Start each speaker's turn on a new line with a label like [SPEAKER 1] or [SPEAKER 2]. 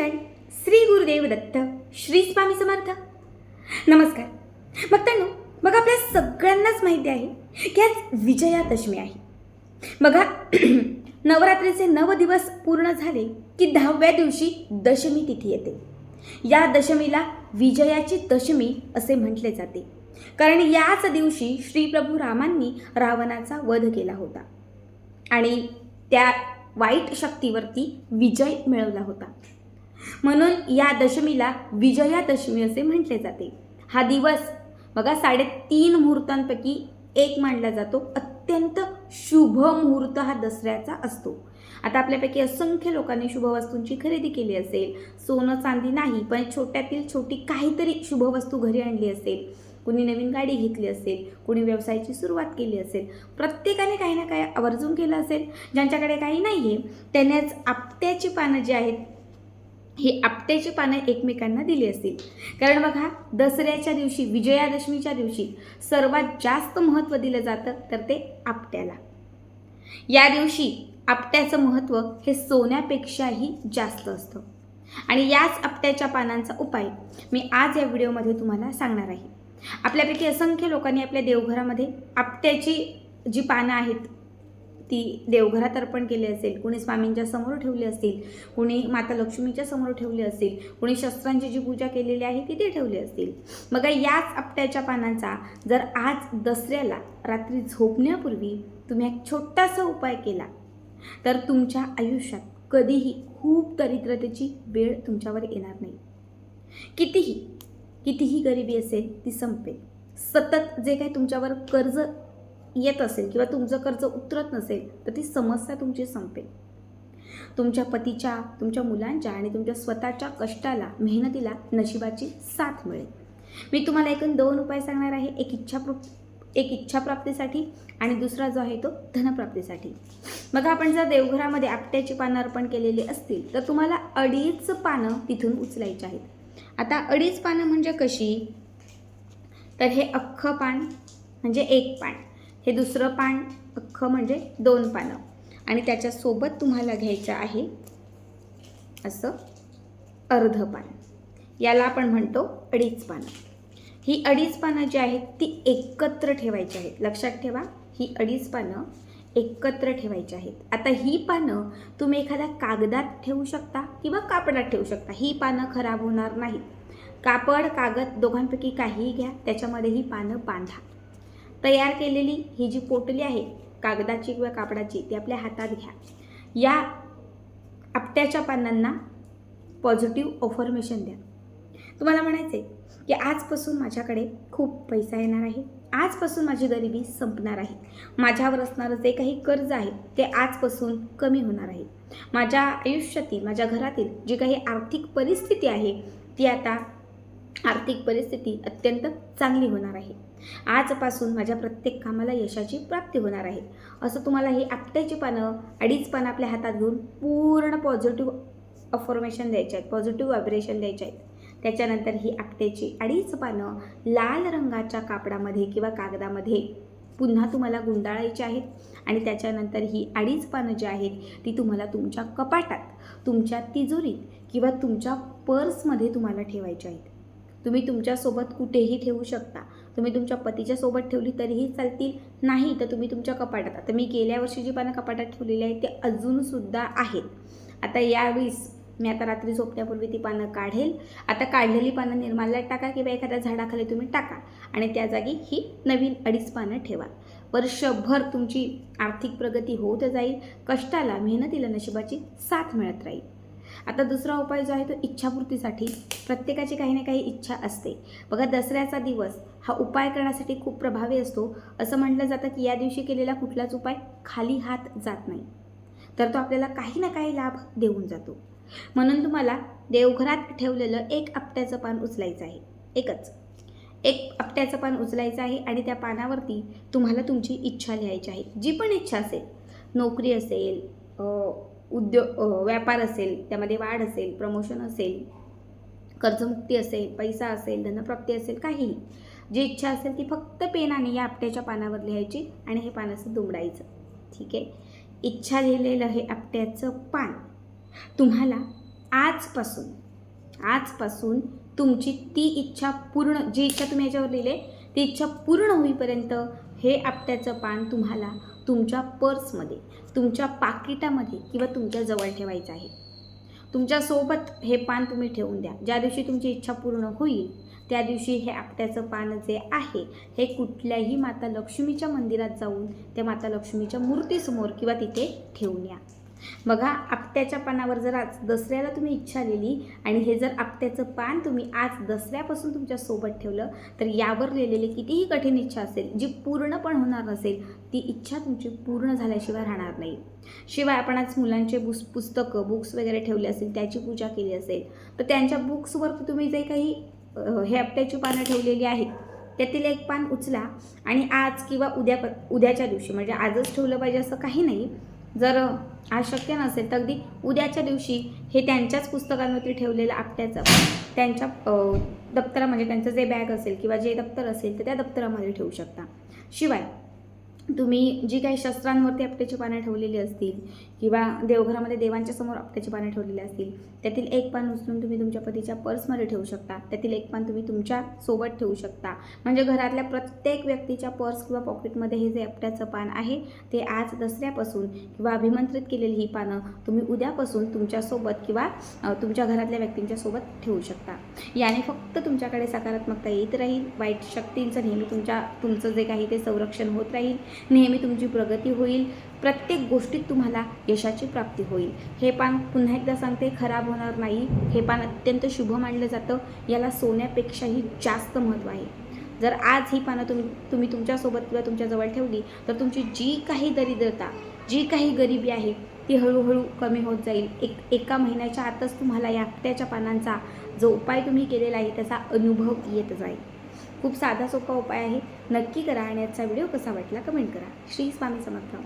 [SPEAKER 1] चिंतन श्री गुरुदेव दत्त श्री स्वामी समर्थ. नमस्कार. भक्तांनो बघा आपल्या सगळ्यांनाच माहिती आहे की आज विजयादशमी आहे. बघा नवरात्रीचे नव दिवस पूर्ण झाले की दहाव्या दिवशी दशमी तिथी येते. या दशमीला विजयाची दशमी असे म्हटले जाते. कारण याच दिवशी श्री प्रभू रामांनी रावणाचा वध केला होता. आणि त्या वाईट शक्तीवरती विजय मिळवला होता. म्हणून या दशमीला विजयादशमी असे म्हटले जाते. हा दिवस बघा साडेतीन मुहूर्तांपैकी एक मानला जातो. अत्यंत शुभ मुहूर्त हा दसऱ्याचा असतो. आता आपल्यापैकी असंख्य लोकांनी शुभ वस्तूंची खरेदी केली असेल. सोनं चांदी नाही पण छोट्यातील छोटी काहीतरी शुभ वस्तू घरी आणली असेल. कुणी नवीन गाडी घेतली असेल कुणी व्यवसायाची सुरुवात केली असेल प्रत्येकाने काही ना काही आवर्जून केलं असेल. ज्यांच्याकडे काही नाही आहे त्यानेच आपट्याची पानं जी आहेत ही आपट्याची पानं एकमेकांना दिली असतील. कारण बघा दसऱ्याच्या दिवशी विजयादशमीच्या दिवशी सर्वात जास्त महत्त्व दिलं जातं तर ते आपट्याला. या दिवशी आपट्याचं महत्त्व हे सोन्यापेक्षाही जास्त असतं. आणि याच आपट्याच्या पानांचा उपाय मी आज या व्हिडिओमध्ये तुम्हाला सांगणार आहे. आपल्यापैकी असंख्य लोकांनी आपल्या देवघरामध्ये आपट्याची जी पानं आहेत ती देवघरात अर्पण केली असेल कुणी स्वामींच्या समोर ठेवली असतील कुणी माता लक्ष्मीच्या समोर ठेवली असेल कुणी शस्त्रांची जी पूजा केलेली आहे ती ते ठेवली असतील. मग याच आपट्याच्या पानांचा जर आज दसऱ्याला रात्री झोपण्यापूर्वी तुम्ही एक छोटासा उपाय केला तर तुमच्या आयुष्यात कधीही खूप दरिद्रतेची वेळ तुमच्यावर येणार नाही. कितीही कितीही गरिबी असेल ती संपेल. सतत जे काही तुमच्यावर कर्ज येत असेल किंवा तुमचं कर्ज उतरत नसेल तर ती समस्या तुमची संपेल. तुमच्या पतीच्या तुमच्या मुलांच्या आणि तुमच्या स्वतःच्या कष्टाला मेहनतीला नशिबाची साथ मिळेल. मी तुम्हाला एकूण दोन उपाय सांगणार आहे. एक इच्छा एक इच्छाप्राप्तीसाठी आणि दुसरा जो आहे तो धनप्राप्तीसाठी मग आपण जर देवघरामध्ये आपट्याची पानं अर्पण केलेली असतील तर तुम्हाला अडीच पानं तिथून उचलायची आहेत. आता अडीच पानं म्हणजे कशी? तर हे अख्खं पान म्हणजे एक पान. हे दुसरं पान अख्खं म्हणजे दोन पानं. आणि त्याच्यासोबत तुम्हाला घ्यायचं आहे असं अर्ध पान. याला आपण म्हणतो अडीच पानं. ही अडीच पानं जी आहेत ती एकत्र ठेवायची आहेत. लक्षात ठेवा ही अडीच पानं एकत्र ठेवायची आहेत. आता ही पानं तुम्ही एखाद्या कागदात ठेवू शकता किंवा कापडात ठेवू शकता. ही पानं खराब होणार नाहीत. कापड कागद दोघांपैकी काहीही घ्या त्याच्यामध्ये ही पानं बांधा. तयार केलेली ही जी पोटली आहे कागदाची किंवा कापडाची ती आपल्या हातात घ्या. या आपट्याच्या पानांना पॉझिटिव्ह ऑफर्मेशन द्या. तुम्हाला म्हणायचं आहे की आजपासून माझ्याकडे खूप पैसा येणार आहे. आजपासून माझी गरिबी संपणार आहे. माझ्यावर असणारं जे काही कर्ज आहे ते आजपासून कमी होणार आहे. माझ्या आयुष्यातील माझ्या घरातील जी काही आर्थिक परिस्थिती आहे ती आता आर्थिक परिस्थिती अत्यंत चांगली होणार आहे. आजपासून माझ्या प्रत्येक कामाला यशाची प्राप्ती होणार आहे. असं तुम्हाला ही आपट्याची पानं अडीच पानं आपल्या हातात घेऊन पूर्ण पॉझिटिव्ह अफॉर्मेशन द्यायचे आहेत पॉझिटिव्ह व्हायब्रेशन द्यायचे आहेत. त्याच्यानंतर ही आपट्याची अडीच पानं लाल रंगाच्या कापडामध्ये किंवा कागदामध्ये पुन्हा तुम्हाला गुंडाळायची आहेत आणि त्याच्यानंतर ही अडीच पानं जी आहेत ती तुम्हाला तुमच्या कपाटात तुमच्या तिजोरीत किंवा तुमच्या पर्समध्ये तुम्हाला ठेवायची आहेत. तुम्ही तुमच्यासोबत कुठेही ठेवू शकता. तुम्ही तुमच्या पतीच्या सोबत ठेवली तरीही चालतील. नाही तर तुम्ही तुमच्या कपाटात आता मी गेल्या वर्षी जी पानं कपाटात ठेवलेली आहेत ते अजूनसुद्धा आहेत. आता यावेळीस मी आता रात्री झोपण्यापूर्वी ती पानं काढेल. आता काढलेली पानं निर्माल्यात टाका किंवा एखाद्या झाडाखाली तुम्ही टाका. आणि त्या जागी ही नवीन अडीच पानं ठेवा. वर्षभर तुमची आर्थिक प्रगती होत जाईल. कष्टाला मेहनतीला नशिबाची साथ मिळत राहील. आता दुसरा उपाय जो आहे तो इच्छापूर्तीसाठी. प्रत्येकाची काही ना काही इच्छा असते. बघा दसऱ्याचा दिवस हा उपाय करण्यासाठी खूप प्रभावी असतो. असं म्हटलं जातं की या दिवशी केलेला कुठलाच उपाय खाली हात जात नाही. तर तो आपल्याला काही ना काही लाभ देऊन जातो. म्हणून तुम्हाला देवघरात ठेवलेलं एक आपट्याचं पान उचलायचं आहे. एकच. एक आपट्याचं पान उचलायचं आहे आणि त्या पानावरती तुम्हाला तुमची इच्छा लिहायची आहे. जी पण इच्छा असेल नोकरी असेल उद्योग व्यापार असेल त्यामध्ये वाढ असेल प्रमोशन असेल कर्जमुक्ती असेल पैसा असेल धनप्राप्ती असेल काही जी इच्छा असेल ती फक्त पेनाने या आपट्याच्या पानावर लिहायची आणि हे पान असं दुमडायचं. ठीक आहे? इच्छा लिहिलेलं हे आपट्याचं पान. तुम्हाला आजपासून आजपासून तुमची ती इच्छा पूर्ण जी इच्छा तुम्ही याच्यावर लिहिले ती इच्छा पूर्ण होईपर्यंत हे आपट्याचं पान तुम्हाला तुमच्या पर्समध्ये तुमच्या पाकिटामध्ये किंवा तुमच्या जवळ ठेवायचं आहे. तुमच्यासोबत हे पान तुम्ही ठेवून द्या. ज्या दिवशी तुमची इच्छा पूर्ण होईल त्या दिवशी हे आपट्याचं पान जे आहे हे कुठल्याही माता लक्ष्मीच्या मंदिरात जाऊन त्या माता लक्ष्मीच्या मूर्तीसमोर किंवा तिथे ठेवून या. बघा आपट्याच्या पानावर जर आज दसऱ्याला तुम्ही इच्छा लिहिली आणि हे जर आपट्याचं पान तुम्ही आज दसऱ्यापासून तुमच्यासोबत ठेवलं तर यावर लिहिलेली कितीही कठीण इच्छा असेल जी पूर्ण पण होणार नसेल ती इच्छा तुमची पूर्ण झाल्याशिवाय राहणार नाही. शिवाय आपण आज मुलांचे बुस पुस्तकं बुक्स वगैरे ठेवले असेल त्याची पूजा केली असेल तर त्यांच्या बुक्सवर तुम्ही जे काही हे आपट्याची पानं ठेवलेली आहेत त्यातील एक पान उचला आणि आज किंवा उद्या उद्याच्या दिवशी म्हणजे आजच ठेवलं पाहिजे असं काही नाही जर आज शक्य नसेल तर अगदी उद्याच्या दिवशी हे त्यांच्याच पुस्तकांवरती ठेवलेलं आपट्याचं त्यांच्या दप्तरा म्हणजे त्यांचं जे बॅग असेल किंवा जे दप्तर असेल तर त्या दप्तरामध्ये ठेवू शकता. शिवाय तुम्ही जी काही शस्त्रांवरती आपट्याची पानं ठेवलेली असतील किंवा देवघरामध्ये देवांच्या समोर आपट्याची पानं ठेवलेली असतील त्यातील एक पान उचलून तुम्ही तुमच्या पतीच्या पर्समध्ये ठेवू शकता. त्यातील एक पान तुम्ही तुमच्यासोबत ठेवू शकता. म्हणजे घरातल्या प्रत्येक व्यक्तीच्या पर्स किंवा पॉकेटमध्ये हे जे आपट्याचं पान आहे ते आज दसऱ्यापासून किंवा अभिमंत्रित केलेली ही पानं तुम्ही उद्यापासून तुमच्यासोबत किंवा तुमच्या घरातल्या व्यक्तींच्या सोबत ठेवू शकता. याने फक्त तुमच्याकडे सकारात्मकता येत राहील वाईट शक्तींचं नेहमी तुमच्या तुमचं जे काही ते संरक्षण होत राहील नेहमी तुमची प्रगती होईल. प्रत्येक गोष्टीत तुम्हाला यशाची प्राप्ती होईल. हे पान पुन्हा एकदा सांगते खराब होणार नाही. हे पान अत्यंत शुभ मानलं जातं. याला सोन्यापेक्षाही जास्त महत्त्व आहे. जर आज ही पानं तुम तुम्ही तुमच्यासोबत किंवा तुमच्याजवळ ठेवली तर तुमची जी काही दरिद्रता जी काही गरिबी आहे ती हळूहळू कमी होत जाईल. एक एका महिन्याच्या आतच तुम्हाला या हप्त्याच्या पानांचा जो उपाय तुम्ही केलेला आहे त्याचा अनुभव येत जाईल. खूप साधा सोपा उपाय आहे. नक्की करा आणि आजचा व्हिडिओ कसा वाटला कमेंट करा. श्री स्वामी समर्थ.